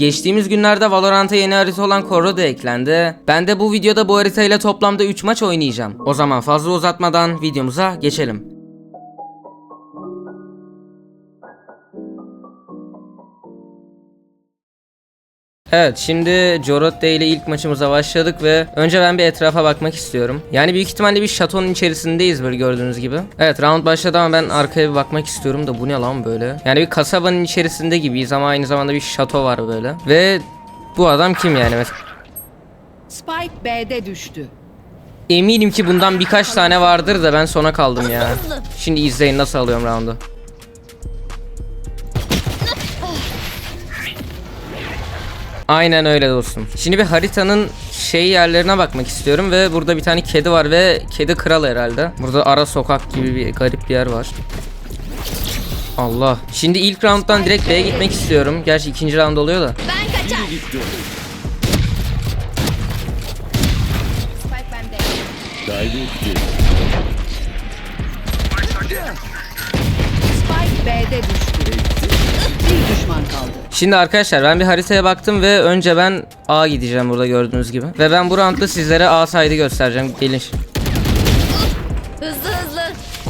Geçtiğimiz günlerde Valorant'a yeni harita olan Corro da eklendi. Ben de bu videoda bu haritayla toplamda 3 maç oynayacağım. O zaman fazla uzatmadan videomuza geçelim. Evet şimdi Jorotte ile ilk maçımıza başladık ve önce ben bir etrafa bakmak istiyorum. Yani büyük ihtimalle bir şatonun içerisindeyiz böyle gördüğünüz gibi. Evet round başladı ama ben arkaya bir bakmak istiyorum da bu ne lan böyle. Yani bir kasabanın içerisinde gibiyiz ama aynı zamanda bir şato var böyle. Ve bu adam kim yani? Mes- Spike B'de düştü. Eminim ki bundan birkaç tane vardır da ben sona kaldım ya. Şimdi izleyin nasıl alıyorum roundu. Aynen öyle dostum. Şimdi bir haritanın şey yerlerine bakmak istiyorum ve burada bir tane kedi var ve kedi kral herhalde. Burada ara sokak gibi bir garip bir yer var. Allah. Şimdi ilk rounddan direkt B'ye gitmek istiyorum. Gerçi ikinci round oluyor da. Ben kaçar. Şimdi arkadaşlar ben bir haritaya baktım ve önce ben A gideceğim burada gördüğünüz gibi. Ve ben bu roundda sizlere A side'ı göstereceğim. Gelin. Hızlı hızlı.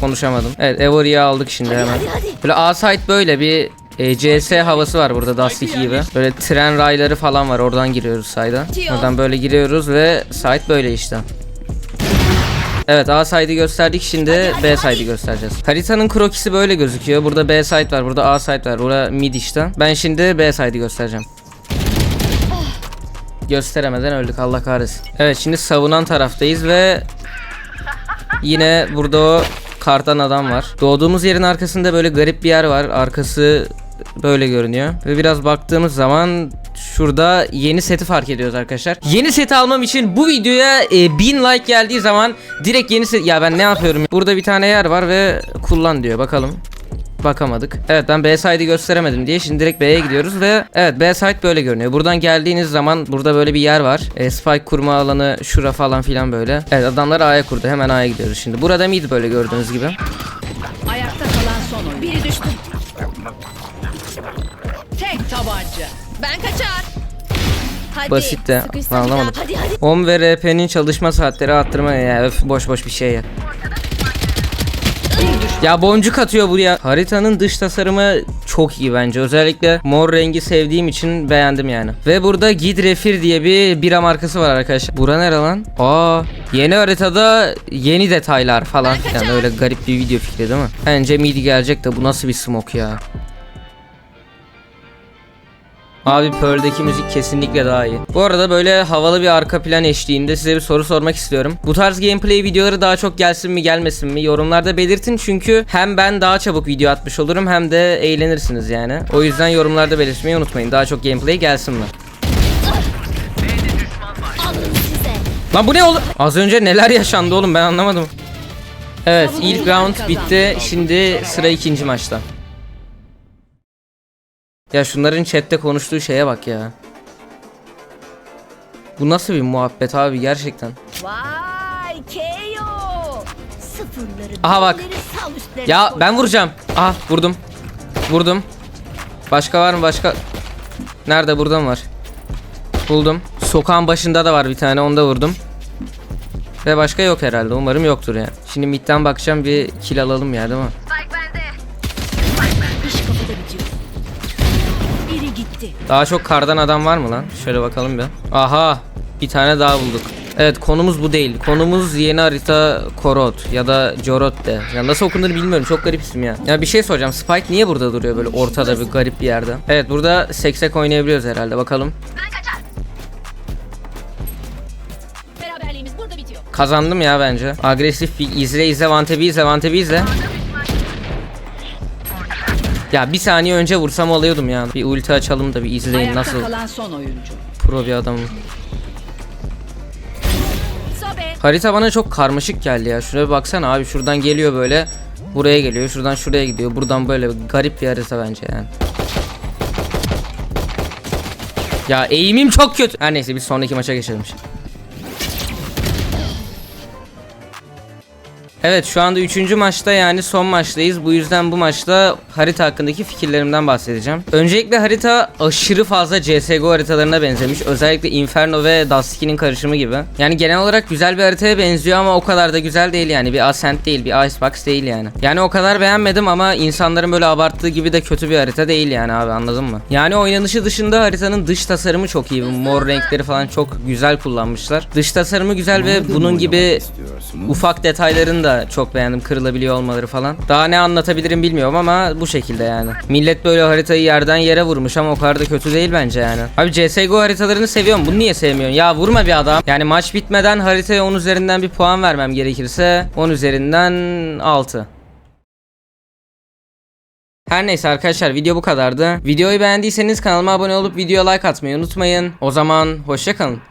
Konuşamadım. Evet Evori'yi aldık şimdi hemen. hadi, hadi. Böyle A site böyle bir e, CS havası var burada Dust 2 gibi. Böyle tren rayları falan var oradan giriyoruz side'a. Diyor. Oradan böyle giriyoruz ve site böyle işte. Evet A side'ı gösterdik şimdi B side'ı göstereceğiz. Haritanın krokisi böyle gözüküyor. Burada B site var, burada A site var, burada mid işte. Ben şimdi B side'ı göstereceğim. Gösteremeden öldük Allah kahretsin. Evet şimdi savunan taraftayız ve yine burada o kartan adam var. Doğduğumuz yerin arkasında böyle garip bir yer var. Arkası böyle görünüyor. Ve biraz baktığımız zaman şurada yeni seti fark ediyoruz arkadaşlar. Yeni seti almam için bu videoya e, 1000 like geldiği zaman direkt yeni set... Ya ben ne yapıyorum? Burada bir tane yer var ve kullan diyor. Bakalım. Bakamadık. Evet ben B side'ı gösteremedim diye şimdi direkt B'ye gidiyoruz ve evet B side böyle görünüyor. Buradan geldiğiniz zaman burada böyle bir yer var. E, spike kurma alanı şura falan filan böyle. Evet adamlar A'ya kurdu. Hemen A'ya gidiyoruz şimdi. Burada mid böyle gördüğünüz gibi. Tabanca. Ben kaçar. Hadi. Basit de. Anlamadım. Hadi hadi. OM ve RP'nin çalışma saatleri arttırma ya öf, boş boş bir şey ya. Ya boncuk atıyor buraya. Haritanın dış tasarımı çok iyi bence. Özellikle mor rengi sevdiğim için beğendim yani. Ve burada Gid Refir diye bir bira markası var arkadaşlar. Bura nere lan? Aa, yeni haritada yeni detaylar falan. Yani öyle garip bir video fikri değil mi? Bence midi gelecek de bu nasıl bir smoke ya? Abi Pearl'deki müzik kesinlikle daha iyi. Bu arada böyle havalı bir arka plan eşliğinde size bir soru sormak istiyorum. Bu tarz gameplay videoları daha çok gelsin mi gelmesin mi yorumlarda belirtin çünkü hem ben daha çabuk video atmış olurum hem de eğlenirsiniz yani. O yüzden yorumlarda belirtmeyi unutmayın. Daha çok gameplay gelsin mi? Lan bu ne oğlum? Az önce neler yaşandı oğlum ben anlamadım. Evet ilk round bitti. Şimdi sıra ikinci maçta. Ya şunların chatte konuştuğu şeye bak ya. Bu nasıl bir muhabbet abi gerçekten. Vay KO. Sıfırları. Aha bak. Ya ben vuracağım. Aha vurdum. Vurdum. Başka var mı başka? Nerede burada mı var? Buldum. Sokağın başında da var bir tane onu da vurdum. Ve başka yok herhalde. Umarım yoktur yani. Şimdi midden bakacağım bir kill alalım ya değil mi? Gitti. Daha çok kardan adam var mı lan? Şöyle bakalım bir. Aha bir tane daha bulduk. Evet konumuz bu değil. Konumuz yeni harita Korot ya da Jorot de. Ya nasıl okunur bilmiyorum. Çok garip isim ya. Ya bir şey soracağım. Spike niye burada duruyor böyle ortada bir garip bir yerde? Evet burada seksek oynayabiliyoruz herhalde. Bakalım. Kazandım ya bence. Agresif bir izle izle vantebi izle vantebi izle. Ya bir saniye önce vursam alıyordum ya. Bir ulti açalım da bir izleyin Ayakta nasıl kalan son oyuncu. pro bir adamım. Sobe. Harita bana çok karmaşık geldi ya. Şuraya bir baksana abi şuradan geliyor böyle. Buraya geliyor. Şuradan şuraya gidiyor. Buradan böyle bir garip bir harita bence yani. Ya eğimim çok kötü. Her neyse biz sonraki maça geçelim. şimdi. Evet şu anda 3. maçta yani son maçtayız. Bu yüzden bu maçta harita hakkındaki fikirlerimden bahsedeceğim. Öncelikle harita aşırı fazla CSGO haritalarına benzemiş. Özellikle Inferno ve Dust2'nin karışımı gibi. Yani genel olarak güzel bir haritaya benziyor ama o kadar da güzel değil yani. Bir Ascent değil, bir Icebox değil yani. Yani o kadar beğenmedim ama insanların böyle abarttığı gibi de kötü bir harita değil yani abi anladın mı? Yani oynanışı dışında haritanın dış tasarımı çok iyi. Mor renkleri falan çok güzel kullanmışlar. Dış tasarımı güzel ve bunun gibi ufak detayların da çok beğendim. Kırılabiliyor olmaları falan. Daha ne anlatabilirim bilmiyorum ama bu şekilde yani. Millet böyle haritayı yerden yere vurmuş ama o kadar da kötü değil bence yani. Abi CSGO haritalarını seviyorum. Bunu niye sevmiyorsun? Ya vurma bir adam. Yani maç bitmeden haritaya 10 üzerinden bir puan vermem gerekirse 10 üzerinden 6. Her neyse arkadaşlar video bu kadardı. Videoyu beğendiyseniz kanalıma abone olup videoya like atmayı unutmayın. O zaman hoşçakalın.